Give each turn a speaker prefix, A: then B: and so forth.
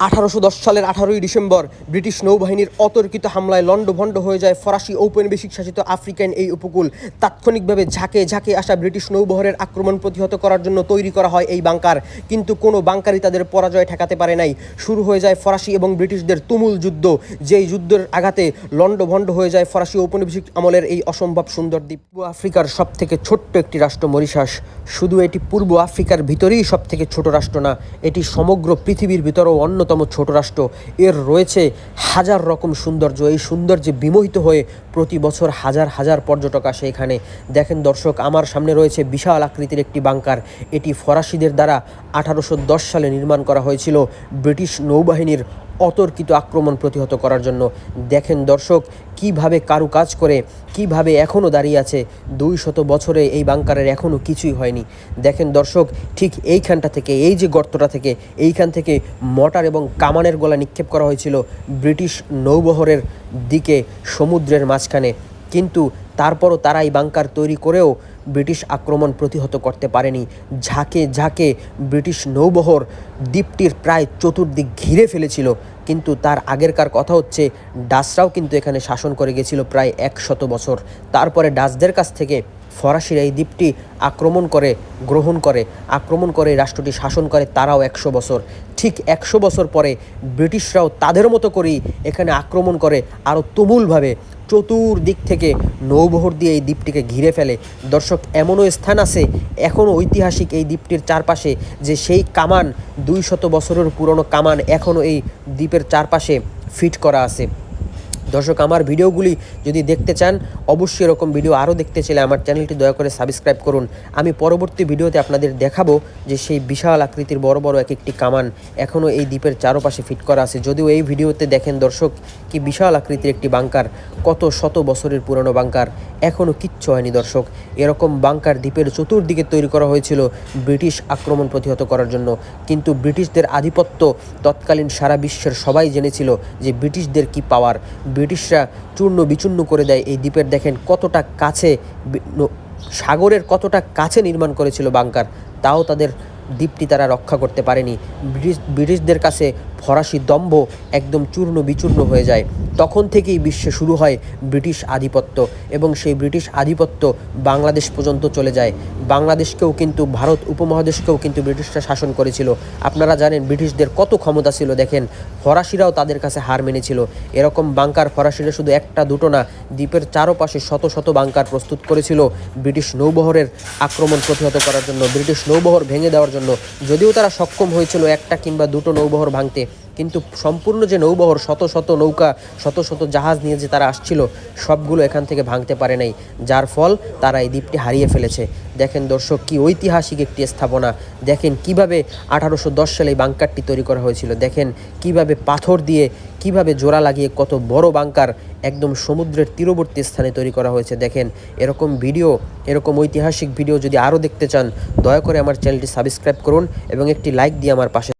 A: আঠারোশো দশ সালের আঠারোই ডিসেম্বর ব্রিটিশ নৌবাহিনীর অতর্কিত হামলায় লণ্ডভণ্ড হয়ে যায় ফরাসি ঔপনিবেশিক শাসিত আফ্রিকান এই উপকূল। তাৎক্ষণিকভাবে ঝাঁকে ঝাঁকে আসা ব্রিটিশ নৌবহরের আক্রমণ প্রতিহত করার জন্য তৈরি করা হয় এই বাংকার। কিন্তু কোনো বাংকারই তাদের পরাজয় ঠেকাতে পারে নাই। শুরু হয়ে যায় ফরাসি এবং ব্রিটিশদের তুমুল যুদ্ধ। যেই যুদ্ধের আঘাতে লণ্ডভণ্ড হয়ে যায় ফরাসি ঔপনিবেশিক আমলের এই অসম্ভব সুন্দর দ্বীপ। পূর্ব আফ্রিকার সব থেকে ছোট্ট একটি রাষ্ট্র মরিশাস। শুধু এটি পূর্ব আফ্রিকার ভিতরেই সব থেকে ছোট রাষ্ট্র না, এটি সমগ্র পৃথিবীর ভিতরেও অন্যতম ছোট রাষ্ট্র। এর রয়েছে হাজার রকম সৌন্দর্য। এই সৌন্দর্যে বিমোহিত হয়ে প্রতি বছর হাজার হাজার পর্যটক আসে এখানে। দেখেন দর্শক, আমার সামনে রয়েছে বিশাল আকৃতির একটি বাংকার। এটি ফরাসিদের দ্বারা আঠারোশো দশ সালে নির্মাণ করা হয়েছিল ব্রিটিশ নৌবাহিনীর অতর্কিত আক্রমণ প্রতিহত করার জন্য। দেখেন দর্শক, কীভাবে কারু কাজ করে, কীভাবে এখনও দাঁড়িয়ে আছে। দুই শত বছরে এই বাংকারের এখনও কিছুই হয়নি। দেখেন দর্শক, ঠিক এইখানটা থেকে, এই যে গর্তটা থেকে, এইখান থেকে মটার এবং কামানের গলা নিক্ষেপ করা হয়েছিল ব্রিটিশ নৌবহরের দিকে সমুদ্রের মাঝখানে। কিন্তু তারপরও তারা এই বাংকার তৈরি করেও ব্রিটিশ আক্রমণ প্রতিহত করতে পারেনি। ঝাঁকে ঝাঁকে ব্রিটিশ নৌবহর দ্বীপটির প্রায় চতুর্দিক ঘিরে ফেলেছিল। কিন্তু তার আগেরকার কথা হচ্ছে, ডাসরাও কিন্তু এখানে শাসন করে গেছিল প্রায় একশত বছর। তারপরে ডাসদের কাছ থেকে ফরাসিরা এই দ্বীপটি আক্রমণ করে, গ্রহণ করে। আক্রমণ করে, রাষ্ট্রটি শাসন করে, তারাও একশো বছর। ঠিক একশো বছর পরে ব্রিটিশরাও তাদের মতো করেই এখানে আক্রমণ করে, আরও তুমুলভাবে চতুর্দিক থেকে নৌবহর দিয়ে এই দ্বীপটিকে ঘিরে ফেলে। দর্শক, এমনও স্থান আছে, এখনও ঐতিহাসিক এই দ্বীপটির চারপাশে, যে সেই কামান, দুই শত বছরের পুরনো কামান এখনও এই দ্বীপের চারপাশে ফিট করা আছে। দর্শক, আমার ভিডিওগুলি যদি দেখতে চান, অবশ্যই এরকম ভিডিও আরও দেখতে চাইলে আমার চ্যানেলটি দয়া করে সাবস্ক্রাইব করুন। আমি পরবর্তী ভিডিওতে আপনাদের দেখাবো যে সেই বিশাল আকৃতির বড় বড় এক একটি কামান এখনও এই দ্বীপের চারপাশে ফিট করা আছে। যদিও এই ভিডিওতে দেখেন দর্শক, কি বিশাল আকৃতির একটি বাংকার, কত শত বছরের পুরনো বাংকার, এখনও কিচ্ছু হয়নি দর্শক। এরকম বাংকার দ্বীপের চতুর্দিকে তৈরি করা হয়েছিল ব্রিটিশ আক্রমণ প্রতিহত করার জন্য। কিন্তু ব্রিটিশদের আধিপত্য তৎকালীন সারা বিশ্বের সবাই জেনেছিল যে ব্রিটিশদের কি পাওয়ার। ব্রিটিশরা চূর্ণ বিচূর্ণ করে দেয় এই দ্বীপের। দেখেন কতটা কাছে সাগরের কতটা কাছে নির্মাণ করেছিল বাংকার, তাও তাদের দ্বীপটি তারা রক্ষা করতে পারেনি। ব্রিটিশ, ব্রিটিশদের কাছে ফরাসি দম্ভ একদম চূর্ণ বিচূর্ণ হয়ে যায়। তখন থেকেই বিশ্বে শুরু হয় ব্রিটিশ আধিপত্য এবং সেই ব্রিটিশ আধিপত্য বাংলাদেশ পর্যন্ত চলে যায়। বাংলাদেশকেও কিন্তু, ভারত উপমহাদেশকেও কিন্তু ব্রিটিশরা শাসন করেছিল। আপনারা জানেন ব্রিটিশদের কত ক্ষমতা ছিল, দেখেন, ফরাসিরাও তাদের কাছে হার মেনেছিল। এরকম বাংকার ফরাসিরা শুধু একটা, দুটো না, দ্বীপের চারপাশে শত শত বাংকার প্রস্তুত করেছিল ব্রিটিশ নৌবহরের আক্রমণ প্রতিহত করার জন্য, ব্রিটিশ নৌবহর ভেঙে দেওয়ার জন্য। যদিও তারা সক্ষম হয়েছিল একটা কিংবা দুটো নৌবহর ভাঙতে কিন্তু সম্পূর্ণ যে নৌবহর, শত শত নৌকা, শত শত জাহাজ নিয়ে যে তারা আসছিল, সবগুলো এখান থেকে ভাঙতে পারে নাই। যার ফল তারা এই দ্বীপটি হারিয়ে ফেলেছে। দেখেন দর্শক, কি ঐতিহাসিক একটি স্থাপনা। দেখেন কীভাবে আঠারোশো দশ সালে এই বাংকারটি তৈরি করা হয়েছিল। দেখেন কীভাবে পাথর দিয়ে, কীভাবে জোড়া লাগিয়ে কত বড় বাংকার একদম সমুদ্রের তীরবর্তী স্থানে তৈরি করা হয়েছে। দেখেন এরকম ভিডিও, এরকম ঐতিহাসিক ভিডিও যদি আরও দেখতে চান, দয়া করে আমার চ্যানেলটি সাবস্ক্রাইব করুন এবং একটি লাইক দিয়ে আমার পাশে